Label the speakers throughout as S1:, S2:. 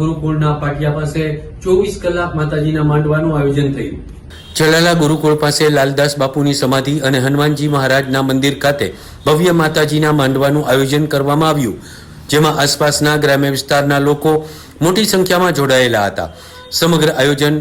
S1: ગુરુકુળના પાટિયા પાસે ચોવીસ કલાક માતાજીના માંડવાનું આયોજન થયું. ચલાલા ગુરુકુળ પાસે લાલદાસ બાપુની સમાધિ અને હનુમાનજી મહારાજના મંદિર ખાતે ભવ્ય માતાજીના માંડવાનું આયોજન કરવામાં આવ્યું, જેમાં આસપાસના ગ્રામ્ય વિસ્તારના લોકો મોટી સંખ્યામાં જોડાયેલા હતા. સમગ્ર આયોજન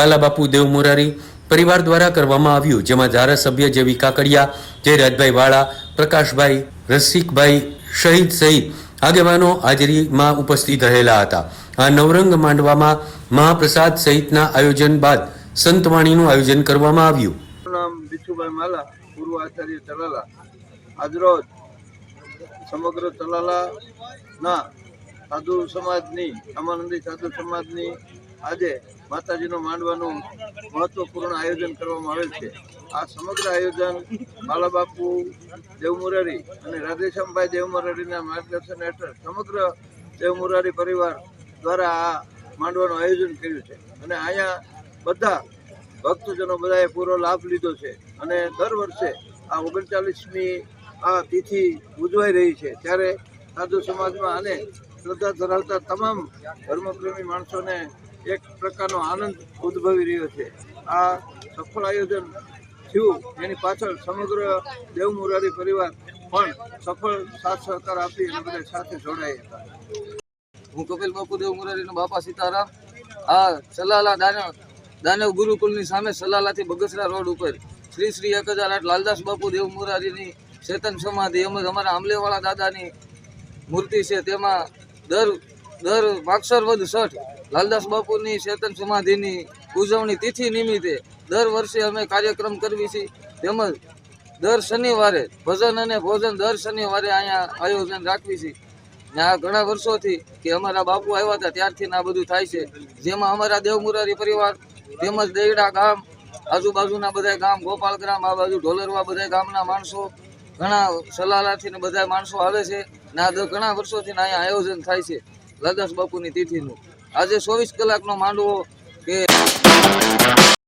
S1: બાલાબાપુ દેવ મોરારી પરિવાર દ્વારા કરવામાં આવ્યું, જેમાં ધારાસભ્ય જેવી કાકડિયા જયરાજભાઈ વાળા, પ્રકાશભાઈ, રસિકભાઈ શહીદ સહિત આગેવાનો હાજરીમાં ઉપસ્થિત રહેલા હતા. આ નવરંગ માંડવામાં મહાપ્રસાદ સહિતના આયોજન બાદ સંતવાણીનું આયોજન કરવામાં આવ્યું.
S2: નામ બિચુભાઈ માલા પૂર્વ આચાર્ય તલાલા. આજરોજ સમગ્ર તલાલાના સાધુ સમાજની રામાનંદી સાધુ સમાજની આજે માતાજીનો માંડવાનું મહત્વપૂર્ણ આયોજન કરવામાં આવેલ છે. આ સમગ્ર આયોજન બાલાબાપુ દેવમુરારી અને રાધેશ્યામભાઈ દેવમુરારીના માર્ગદર્શન હેઠળ સમગ્ર દેવમુરારી પરિવાર દ્વારા આ માંડવાનું આયોજન કર્યું છે. અને અહીંયા બધા ભક્તજનો બધાએ પૂરો લાભ લીધો છે. અને દર વર્ષે આ ઓગણચાલીસમી આ તિથિ ઉજવાઈ રહી છે. ત્યારે સાધુ સમાજમાં આને શ્રદ્ધા ધરાવતા તમામ ધર્મપ્રેમી માણસોને એક પ્રકારનો આનંદ ઉદ્ભવી રહ્યો છે. આ સફળ આયોજન થયું. એની પાછળ સમગ્ર દેવ મુરારી પરિવાર પણ સફળ સાથ સહકાર આપી અને બધા સાથે જોડાયા હતા.
S3: હું કપિલ બાપુદેવ મુરારીનો બાપા સીતારામ. આ સલાલા દાનવ દાનવ ગુરુકુલની સામે સલાલાથી બગસરા રોડ ઉપર શ્રી શ્રી એક હજાર આઠ લાલદાસ બાપુ દેવ મુરારીની ચેતન સમાધિ એમ જ અમારા આંબલેવાળા દાદાની મૂર્તિ છે. તેમાં દર દર માક્ષર વદ સઠ લાલદાસ બાપુની ચેતન સમાધિની ઉજવણી તિથિ નિમિત્તે દર વર્ષે અમે કાર્યક્રમ કરવી છીએ તેમજ દર શનિવારે ભજન અને ભોજન દર શનિવારે અહીંયા આયોજન રાખવી છીએ આ ઘણા વર્ષોથી કે અમારા બાપુ આવ્યા હતા, ત્યારથી આ બધું થાય છે. જેમાં અમારા દેવમુરારી પરિવાર, તેમજ દેયડા ગામ, આજુબાજુના બધા ગામ, ગોપાલ ગ્રામ, આ બાજુ ઢોલરવા બધા ગામના માણસો, ઘણા સલાલાથી ને બધા માણસો આવે છે ને ઘણા વર્ષોથી અહીંયા આયોજન થાય છે લદાસ બાપુની તિથિનું. આજે ચોવીસ કલાકનો માંડવો કે